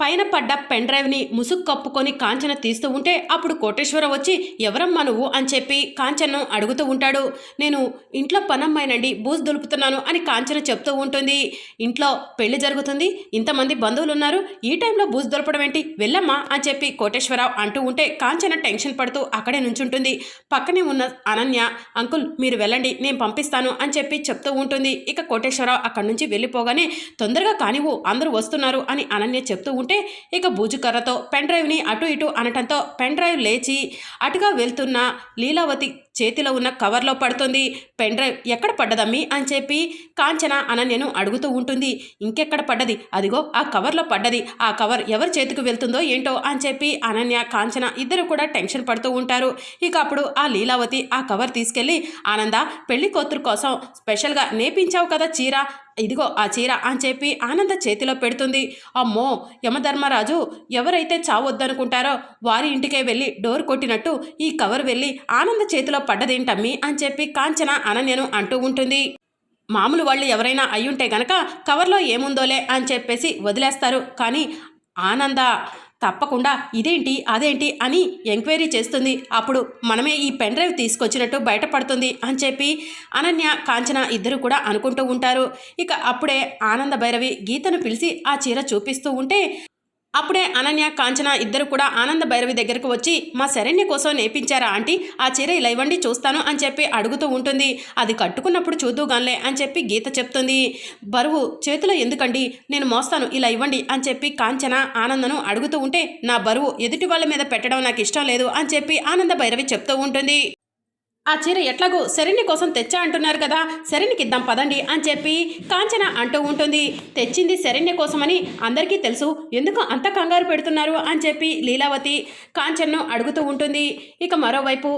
పైన పడ్డ పెన్ డ్రైవ్ని ముసుగు కప్పుకొని కాంచన తీస్తూ ఉంటే అప్పుడు కోటేశ్వర వచ్చి ఎవరమ్మా నువ్వు? అని చెప్పి కాంచన్ను అడుగుతూ ఉంటాడు. నేను ఇంట్లో పనమ్మాయినండి బూజు దులుపుతున్నాను అని కాంచన చెప్తూ ఉంటుంది. ఇంట్లో పెళ్ళి జరుగుతుంది ఇంతమంది బంధువులు ఉన్నారు ఈ టైంలో బూజు దొలపడం ఏంటి? వెళ్ళమ్మా అని చెప్పి కోటేశ్వరరావు అంటూ ఉంటే కాంచన టెన్షన్ పడుతూ అక్కడే నుంచుంటుంది. పక్కనే ఉన్న అనన్య అంకుల్ మీరు వెళ్ళండి నేను పంపిస్తాను అని చెప్పి చెప్తూ ఉంటుంది. ఇక కోటేశ్వరరావు అక్కడి నుంచి వెళ్ళిపోగానే తొందరగా కానివ్వు అందరూ వస్తున్నారు అని అనన్య చెప్తూ ఉంటే ఇక బూజుకర్రతో పెన్ డ్రైవ్ని అటు ఇటు అనటంతో పెన్ డ్రైవ్ లేచి అటుగా వెళ్తున్న లీలావతి చేతిలో ఉన్న కవర్లో పడుతుంది. పెన్ డ్రైవ్ ఎక్కడ పడ్డదమ్మి అని చెప్పి కాంచన అనన్యను అడుగుతూ ఉంటుంది. ఇంకెక్కడ పడ్డది? అదిగో ఆ కవర్లో పడ్డది. ఆ కవర్ ఎవరి చేతికి వెళ్తుందో ఏంటో అని చెప్పి అనన్య కాంచన ఇద్దరు కూడా టెన్షన్ పడుతూ ఉంటారు. ఇక అప్పుడు ఆ లీలావతి ఆ కవర్ తీసుకెళ్ళి ఆనంద పెళ్ళి కూతురు కోసం స్పెషల్గా నేపించావు కదా చీర? ఇదిగో ఆ చీర అని చెప్పి ఆనంద చేతిలో పెడుతుంది. అమ్మో యమధర్మరాజు ఎవరైతే చావొద్దనుకుంటారో వారి ఇంటికే వెళ్ళి డోర్ కొట్టినట్టు ఈ కవర్ వెళ్ళి ఆనంద చేతిలో పడ్డదేంటమ్మి అని చెప్పి కాంచన అనన్యను అంటూ ఉంటుంది. మామూలు వాళ్ళు ఎవరైనా అయ్యుంటే గనక కవర్లో ఏముందోలే అని చెప్పేసి వదిలేస్తారు. కానీ ఆనంద తప్పకుండా ఇదేంటి అదేంటి అని ఎంక్వైరీ చేస్తుంది. అప్పుడు మనమే ఈ పెన్ డ్రైవ్ తీసుకొచ్చినట్టు బయటపడుతుంది అని చెప్పి అనన్య కాంచన ఇద్దరు కూడా అనుకుంటూ ఉంటారు. ఇక అప్పుడే ఆనంద భైరవి గీతను పిలిచి ఆ చీర చూపిస్తూ ఉంటే అప్పుడే అనన్య కాంచన ఇద్దరు కూడా ఆనంద భైరవి దగ్గరకు వచ్చి మా శరణ్య కోసం నేపించారా ఆంటీ? ఆ చీర ఇలా ఇవ్వండి చూస్తాను అని చెప్పి అడుగుతూ ఉంటుంది. అది కట్టుకున్నప్పుడు చూద్దుగాన్లే అని చెప్పి గీత చెప్తుంది. బరువు చేతిలో ఎందుకండి? నేను మోస్తాను ఇలా ఇవ్వండి అని చెప్పి కాంచన ఆనందను అడుగుతూ ఉంటే నా బరువు ఎదుటి వాళ్ళ మీద పెట్టడం నాకు ఇష్టం లేదు అని చెప్పి ఆనంద భైరవి చెప్తూ ఉంటుంది. ఆ చీర ఎట్లాగో శరణి కోసం తెచ్చా అంటున్నారు కదా శరణికి ఇద్దాం పదండి అని చెప్పి కాంచన అంటూ ఉంటుంది. తెచ్చింది శరణ్య కోసమని అందరికీ తెలుసు ఎందుకు అంత కంగారు పెడుతున్నారు అని చెప్పి లీలావతి కాంచన్ను అడుగుతూ ఉంటుంది. ఇక మరోవైపు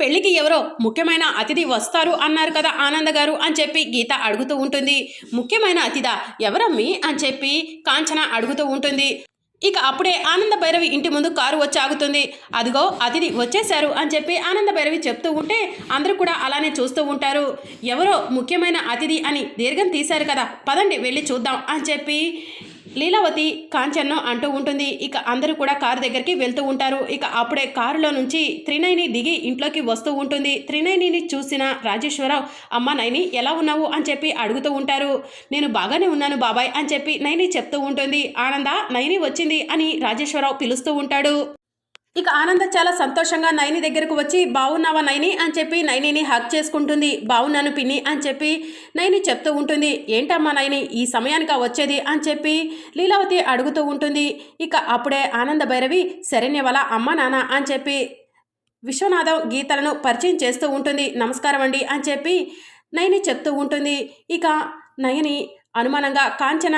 పెళ్ళికి ఎవరో ముఖ్యమైన అతిథి వస్తారు అన్నారు కదా ఆనంద గారు అని చెప్పి గీత అడుగుతూ ఉంటుంది. ముఖ్యమైన అతిథ ఎవరమ్మి అని చెప్పి కాంచన అడుగుతూ ఉంటుంది. ఇక అప్పుడే ఆనంద భైరవి ఇంటి ముందు కారు వచ్చి ఆగుతుంది. అదిగో అతిథి వచ్చేశారు అని చెప్పి ఆనంద భైరవి చెప్తూ ఉంటే అందరూ కూడా అలానే చూస్తూ ఉంటారు. ఎవరో ముఖ్యమైన అతిథి అని దీర్ఘం తీశారు కదా పదండి వెళ్ళి చూద్దాం అని చెప్పి లీలావతి కాంచన్ను అంటూ ఉంటుంది. ఇక అందరూ కూడా కారు దగ్గరికి వెళ్తూ ఉంటారు. ఇక అప్పుడే కారులో నుంచి త్రినైని దిగి ఇంట్లోకి వస్తూ ఉంటుంది. త్రినైనిని చూసిన రాజేశ్వరరావు అమ్మ నైని ఎలా ఉన్నావు? అని చెప్పి అడుగుతూ ఉంటారు. నేను బాగానే ఉన్నాను బాబాయ్ అని చెప్పి నైని చెప్తూ ఉంటుంది. ఆనంద నైని వచ్చింది అని రాజేశ్వరరావు పిలుస్తూ ఉంటాడు. ఇక ఆనంద చాలా సంతోషంగా నైని దగ్గరకు వచ్చి బాగున్నావా నైని అని చెప్పి నైనిని హక్ చేసుకుంటుంది. బాగున్నాను పిన్ని అని చెప్పి నైని చెప్తూ ఉంటుంది. ఏంటమ్మా నైని ఈ సమయానికి వచ్చేది? అని చెప్పి లీలావతి అడుగుతూ ఉంటుంది. ఇక అప్పుడే ఆనంద భైరవి శరణ్య వల్ల అమ్మ నాన్న అని చెప్పి విశ్వనాథం గీతలను పరిచయం చేస్తూ ఉంటుంది. నమస్కారం అండి అని చెప్పి నయని చెప్తూ ఉంటుంది. ఇక నయని అనుమానంగా కాంచన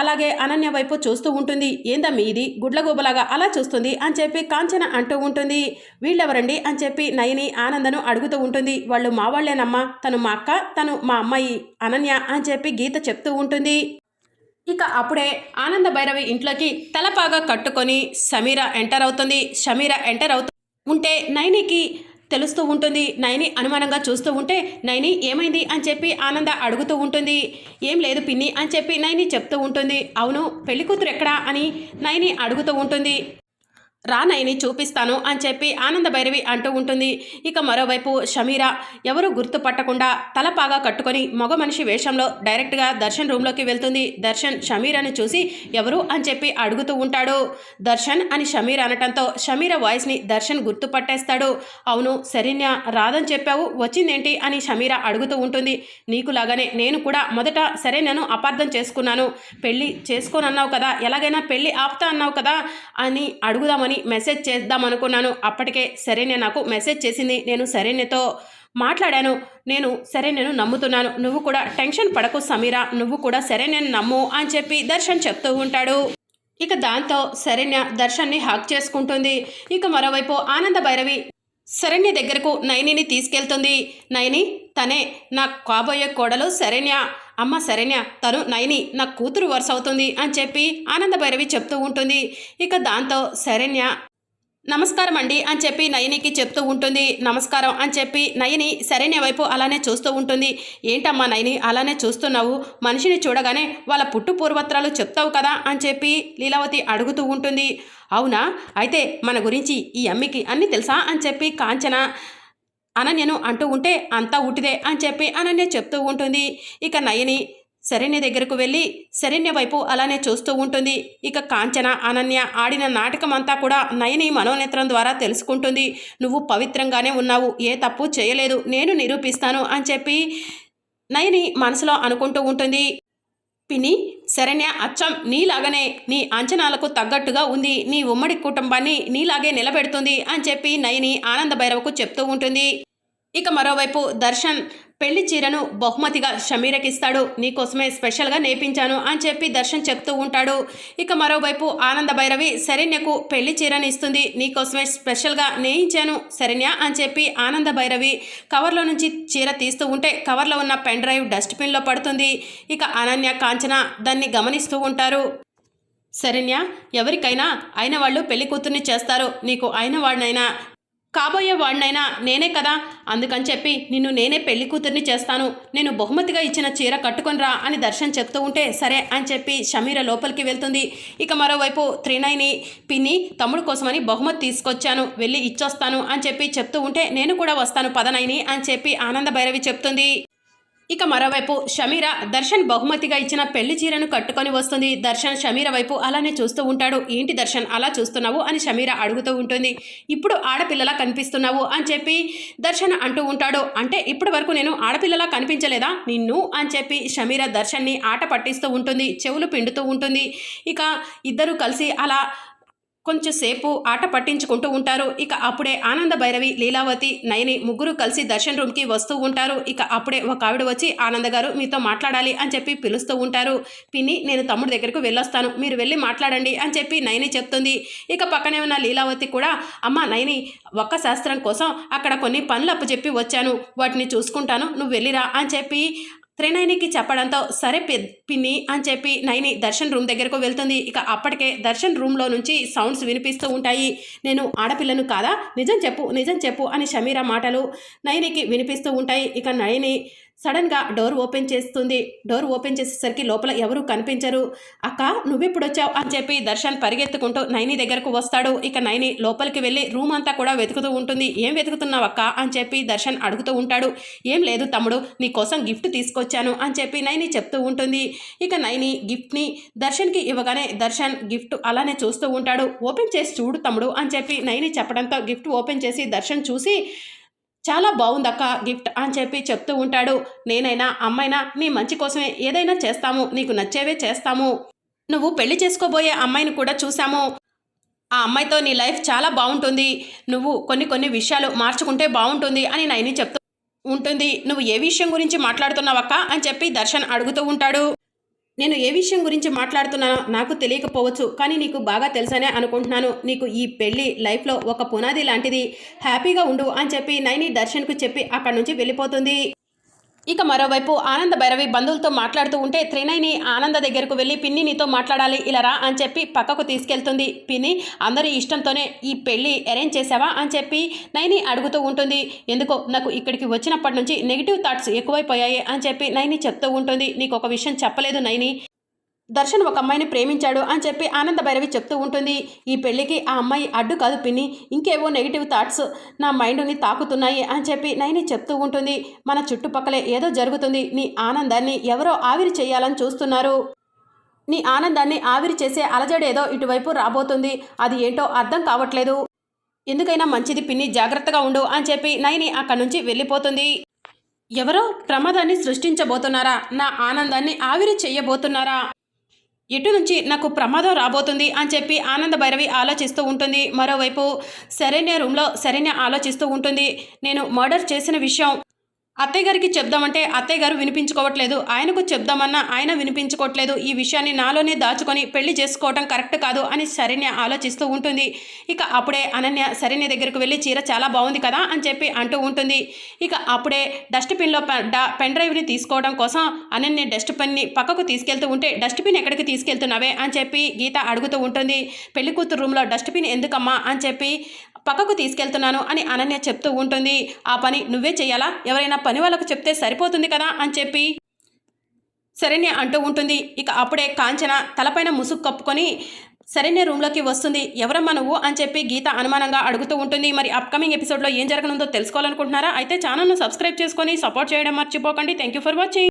అలాగే అనన్య వైపు చూస్తూ ఉంటుంది. ఏందమ్మి ఇది? గుడ్లగూబలాగా అలా చూస్తుంది అని చెప్పి కాంచన అంటూ ఉంటుంది. వీళ్ళెవరండి? అని చెప్పి నయని ఆనందను అడుగుతూ ఉంటుంది. వాళ్ళు మా వాళ్ళేనమ్మా. తను మా అక్క తను మా అమ్మాయి అనన్య అని చెప్పి గీత చెప్తూ ఉంటుంది. ఇక అప్పుడే ఆనంద భైరవి ఇంట్లోకి తలపాగా కట్టుకొని సమీర ఎంటర్ అవుతుంది. సమీర ఎంటర్ అవుతూ ఉంటే నయనికి తెలుస్తూ ఉంటుంది. నైని అనుమానంగా చూస్తూ ఉంటే నైని ఏమైంది అని చెప్పి ఆనంద అడుగుతూ ఉంటుంది. ఏం లేదు పిన్ని అని చెప్పి నైని చెప్తూ ఉంటుంది. అవును పెళ్ళి కూతురు ఎక్కడా అని నైని అడుగుతూ ఉంటుంది. రా చూపిస్తాను అని చెప్పి ఆనంద భైరవి అంటూ ఉంటుంది. ఇక మరోవైపు షమీరా ఎవరు గుర్తుపట్టకుండా తలపాగా కట్టుకొని మగ మనిషి వేషంలో డైరెక్ట్గా దర్శన్ రూమ్లోకి వెళ్తుంది. దర్శన్ షమీరాను చూసి ఎవరు అని చెప్పి అడుగుతూ ఉంటాడు. దర్శన్ అని షమీర్ అనటంతో షమీర వాయిస్ని దర్శన్ గుర్తుపట్టేస్తాడు. అవును శరణ్య రాదని చెప్పావు వచ్చిందేంటి అని షమీర అడుగుతూ ఉంటుంది. నీకు లాగానే నేను కూడా మొదట సరే నేను అపార్థం చేసుకున్నాను. పెళ్ళి చేసుకోనన్నావు కదా ఎలాగైనా పెళ్ళి ఆపుతా అన్నావు కదా అని అడుగుదామని మెసేజ్ చేద్దాం అనుకున్నాను. అప్పటికే సరేనే నాకు మెసేజ్ చేసింది. నేను సరేనేతో మాట్లాడాను. నేను సరే నేను నమ్ముతున్నాను. నువ్వు కూడా టెన్షన్ పడకు సమీరా. నువ్వు కూడా సరే నేను నమ్ము అని చెప్పి దర్శన్ చెప్తూ ఉంటాడు. ఇక దాంతో శరణ్య దర్శన్ని హాక్ చేసుకుంటుంది. ఇక మరోవైపు ఆనంద భైరవి శరణ్య దగ్గరకు నయనిని తీసుకెళ్తుంది. నయని తనే నా కాబోయే కోడలు శరణ్య. అమ్మ శరణ్య తను నయని నా కూతురు వరుస అవుతుంది అని చెప్పి ఆనంద భైరవి చెప్తూ ఉంటుంది. ఇక దాంతో శరణ్య నమస్కారం అండి అని చెప్పి నయనికి చెప్తూ ఉంటుంది. నమస్కారం అని చెప్పి నయని శరణ్య వైపు అలానే చూస్తూ ఉంటుంది. ఏంటమ్మా నయని అలానే చూస్తున్నావు? మనిషిని చూడగానే వాళ్ళ పుట్టు పూర్వత్రాలు చెప్తావు కదా అని చెప్పి లీలావతి అడుగుతూ ఉంటుంది. అవునా? అయితే మన గురించి ఈ అమ్మికి అన్నీ తెలుసా అని చెప్పి కాంచన అనన్యను అంటూ ఉంటే అంతా ఉట్టిదే అని చెప్పి అనన్య చెప్తూ ఉంటుంది. ఇక నయని శరణ్య దగ్గరకు వెళ్ళి శరణ్య వైపు అలానే చూస్తూ ఉంటుంది. ఇక కాంచన అనన్య ఆడిన నాటకం అంతా కూడా నయని మనోనేత్రం ద్వారా తెలుసుకుంటుంది. నువ్వు పవిత్రంగానే ఉన్నావు ఏ తప్పు చేయలేదు నేను నిరూపిస్తాను అని చెప్పి నయని మనసులో అనుకుంటూ ఉంటుంది. పిని శరణ్య అచ్చం నీలాగనే నీ అంచనాలకు తగ్గట్టుగా ఉంది నీ ఉమ్మడి కుటుంబాన్ని నీలాగే నిలబెడుతుంది అని చెప్పి నయని ఆనంద భైరవకు చెప్తూ ఉంటుంది. ఇక మరోవైపు దర్శన్ పెళ్ళి చీరను బహుమతిగా షమీరకిస్తాడు. నీకోసమే స్పెషల్గా నేర్పించాను అని చెప్పి దర్శన్ చెప్తూ ఉంటాడు. ఇక మరోవైపు ఆనంద భైరవి శరణ్యకు పెళ్ళి చీరను ఇస్తుంది. నీకోసమే స్పెషల్గా నేయించాను శరణ్య అని చెప్పి ఆనంద భైరవి కవర్లో నుంచి చీర తీస్తూ ఉంటే కవర్లో ఉన్న పెన్ డ్రైవ్ డస్ట్బిన్లో పడుతుంది. ఇక అనన్య కాంచన దాన్ని గమనిస్తూ ఉంటారు. శరణ్య ఎవరికైనా అయిన వాళ్ళు పెళ్ళి కూతుర్ని చేస్తారు. నీకు అయిన వాడినైనా కాబోయే వాడినైనా నేనే కదా. అందుకని చెప్పి నిన్ను నేనే పెళ్ళి కూతుర్ని చేస్తాను. నేను బహుమతిగా ఇచ్చిన చీర కట్టుకొనిరా అని దర్శన్ చెప్తూ ఉంటే సరే అని చెప్పి షమీర లోపలికి వెళ్తుంది. ఇక మరోవైపు త్రినైని పిన్ని తమ్ముడు కోసమని బహుమతి తీసుకొచ్చాను. వెళ్ళి ఇచ్చొస్తాను అని చెప్పి చెప్తూ ఉంటే నేను కూడా వస్తాను పదనైని అని చెప్పి ఆనంద భైరవి చెప్తుంది. ఇక మరోవైపు షమీర దర్శన్ బహుమతిగా ఇచ్చిన పెళ్ళి చీరను కట్టుకొని వస్తుంది. దర్శన్ షమీర వైపు అలానే చూస్తూ ఉంటాడు. ఏంటి దర్శన్ అలా చూస్తున్నావు అని షమీర అడుగుతూ ఉంటుంది. ఇప్పుడు ఆడపిల్లలా కనిపిస్తున్నావు అని చెప్పి దర్శన్ అంటూ ఉంటాడు. అంటే ఇప్పటి వరకు నేను ఆడపిల్లలా కనిపించలేదా? నిన్ను అని చెప్పి షమీర దర్శన్ని ఆట పట్టిస్తూ ఉంటుంది. చెవులు పిండుతూ ఉంటుంది. ఇక ఇద్దరు కలిసి అలా కొంచెంసేపు ఆట పట్టించుకుంటూ ఉంటారు. ఇక అప్పుడే ఆనంద భైరవి లీలావతి నయని ముగ్గురు కలిసి దర్శన్ రూమ్కి వస్తూ ఉంటారు. ఇక అప్పుడే ఒక ఆవిడ వచ్చి ఆనంద గారు మీతో మాట్లాడాలి అని చెప్పి పిలుస్తూ ఉంటారు. పిన్ని నేను తమ్ముడి దగ్గరకు వెళ్ళొస్తాను. మీరు వెళ్ళి మాట్లాడండి అని చెప్పి నయని చెప్తుంది. ఇక పక్కనే ఉన్న లీలావతి కూడా అమ్మ నయని ఒక్క శాస్త్రం కోసం అక్కడ కొన్ని పనులు అప్పచెప్పి వచ్చాను. వాటిని చూసుకుంటాను. నువ్వు వెళ్ళిరా అని చెప్పి త్రినయనికి చెప్పడంతో సరే పె- పిన్ని అని చెప్పి నైని దర్శన్ రూమ్ దగ్గరకు వెళ్తుంది. ఇక అప్పటికే దర్శన్ రూమ్లో నుంచి సౌండ్స్ వినిపిస్తూ ఉంటాయి. నేను ఆడపిల్లను కాదా? నిజం చెప్పు నిజం చెప్పు అని షమీరా మాటలు నయనికి వినిపిస్తూ ఉంటాయి. ఇక నయని సడన్గా డోర్ ఓపెన్ చేస్తుంది. డోర్ ఓపెన్ చేసేసరికి లోపల ఎవరూ కనిపించరు. అక్క నువ్వెప్పుడు వచ్చావు అని చెప్పి దర్శన్ పరిగెత్తుకుంటూ నైని దగ్గరకు వస్తాడు. ఇక నైని లోపలికి వెళ్ళి రూమ్ అంతా కూడా వెతుకుతూ ఉంటుంది. ఏం వెతుకుతున్నావు అక్క అని చెప్పి దర్శన్ అడుగుతూ ఉంటాడు. ఏం లేదు తమ్ముడు నీ కోసం గిఫ్ట్ తీసుకొచ్చాను అని చెప్పి నైని చెప్తూ ఉంటుంది. ఇక నైని గిఫ్ట్ని దర్శన్కి ఇవ్వగానే దర్శన్ గిఫ్ట్ అలానే చూస్తూ ఉంటాడు. ఓపెన్ చేసి చూడు తమ్ముడు అని చెప్పి నైని చెప్పడంతో గిఫ్ట్ ఓపెన్ చేసి దర్శన్ చూసి చాలా బాగుందక్క గిఫ్ట్ అని చెప్పి చెప్తూ ఉంటాడు. నేనైనా అమ్మైనా నీ మంచి కోసమే ఏదైనా చేస్తాము. నీకు నచ్చేవే చేస్తాము. నువ్వు పెళ్ళి చేసుకోబోయే అమ్మాయిని కూడా చూశాము. ఆ అమ్మాయితో నీ లైఫ్ చాలా బాగుంటుంది. నువ్వు కొన్ని కొన్ని విషయాలు మార్చుకుంటే బాగుంటుంది అని నైని చెప్తూ ఉంటుంది. నువ్వు ఏ విషయం గురించి మాట్లాడుతున్నావక్క అని చెప్పి దర్శన్ అడుగుతూ ఉంటాడు. నేను ఏ విషయం గురించి మాట్లాడుతున్నానో నాకు తెలియకపోవచ్చు కానీ నీకు బాగా తెలుసనే అనుకుంటున్నాను. నీకు ఈ పెళ్ళి లైఫ్లో ఒక పునాది లాంటిది. హ్యాపీగా ఉండు అని చెప్పి నైని దర్శన్కు చెప్పి అక్కడి నుంచి వెళ్ళిపోతుంది. ఇక మరోవైపు ఆనంద భైరవి బంధువులతో మాట్లాడుతూ ఉంటే త్రినైని ఆనంద దగ్గరకు వెళ్ళి పిన్ని నీతో మాట్లాడాలి ఇలా రా అని చెప్పి పక్కకు తీసుకెళ్తుంది. పిన్ని అందరి ఇష్టంతోనే ఈ పెళ్ళి అరేంజ్ చేసావా అని చెప్పి నైని అడుగుతూ ఉంటుంది. ఎందుకో నాకు ఇక్కడికి వచ్చినప్పటి నుంచి నెగిటివ్ థాట్స్ ఎక్కువైపోయాయి అని చెప్పి నైని చెప్తూ ఉంటుంది. నీకు ఒక విషయం చెప్పలేదు నైని దర్శన్ ఒక అమ్మాయిని ప్రేమించాడు అని చెప్పి ఆనంద భైరవి చెప్తూ ఉంటుంది. ఈ పెళ్ళికి ఆ అమ్మాయి అడ్డు కాదు పిన్ని. ఇంకేవో నెగిటివ్ థాట్స్ నా మైండ్ని తాకుతున్నాయి అని చెప్పి నైని చెప్తూ ఉంటుంది. మన చుట్టుపక్కలే ఏదో జరుగుతుంది. నీ ఆనందాన్ని ఎవరో ఆవిరి చేయాలని చూస్తున్నారు. నీ ఆనందాన్ని ఆవిరి చేసే అలజడేదో ఇటువైపు రాబోతుంది. అది ఏంటో అర్థం కావట్లేదు. ఎందుకైనా మంచిది పిన్ని జాగ్రత్తగా ఉండు అని చెప్పి నైని అక్కడి నుంచి వెళ్ళిపోతుంది. ఎవరో ప్రమాదాన్ని సృష్టించబోతున్నారా? నా ఆనందాన్ని ఆవిరి చెయ్యబోతున్నారా ఎటు నుంచి నాకు ప్రమాదం రాబోతుంది అని చెప్పి ఆనంద భైరవి ఆలోచిస్తూ ఉంటుంది. మరోవైపు శరణ్య రూమ్లో శరణ్య ఆలోచిస్తూ ఉంటుంది. నేను మర్డర్ చేసిన విషయం అత్తయ్య గారికి చెప్దామంటే అత్తయ్య గారు వినిపించుకోవట్లేదు. ఆయనకు చెప్దామన్నా ఆయన వినిపించుకోవట్లేదు. ఈ విషయాన్ని నాలోనే దాచుకొని పెళ్ళి చేసుకోవటం కరెక్ట్ కాదు అని శరణ్య ఆలోచిస్తూ ఉంటుంది. ఇక అప్పుడే అనన్య శరణ్య దగ్గరకు వెళ్ళి చీర చాలా బాగుంది కదా అని చెప్పి అంటూ ఉంటుంది. ఇక అప్పుడే డస్ట్బిన్లో పెన్ డ్రైవ్ని తీసుకోవడం కోసం అనన్య డస్ట్బిన్ని పక్కకు తీసుకెళ్తూ ఉంటే డస్ట్బిన్ ఎక్కడికి తీసుకెళ్తున్నావే? అని చెప్పి గీత అడుగుతూ ఉంటుంది. పెళ్ళి కూతురు రూమ్లో డస్ట్బిన్ ఎందుకమ్మా? అని చెప్పి పక్కకు తీసుకెళ్తున్నాను అని అనన్య చెప్తూ ఉంటుంది. ఆ పని నువ్వే చేయాలా ఎవరైనా పని వాళ్ళకు చెప్తే సరిపోతుంది కదా అని చెప్పి శరణ్య అంటూ ఉంటుంది. ఇక అప్పుడే కాంచన తలపైన ముసుగు కప్పుకొని శరణ్య రూమ్లోకి వస్తుంది. ఎవరమ్మా నువ్వు? అని చెప్పి గీత అనుమానంగా అడుగుతూ ఉంటుంది. మరి అప్కమింగ్ ఎపిసోడ్లో ఏం జరగనుందో తెలుసుకోవాలనుకుంటున్నారా? అయితే ఛానల్ను సబ్స్క్రైబ్ చేసుకొని సపోర్ట్ చేయడం మర్చిపోకండి. Thank you for watching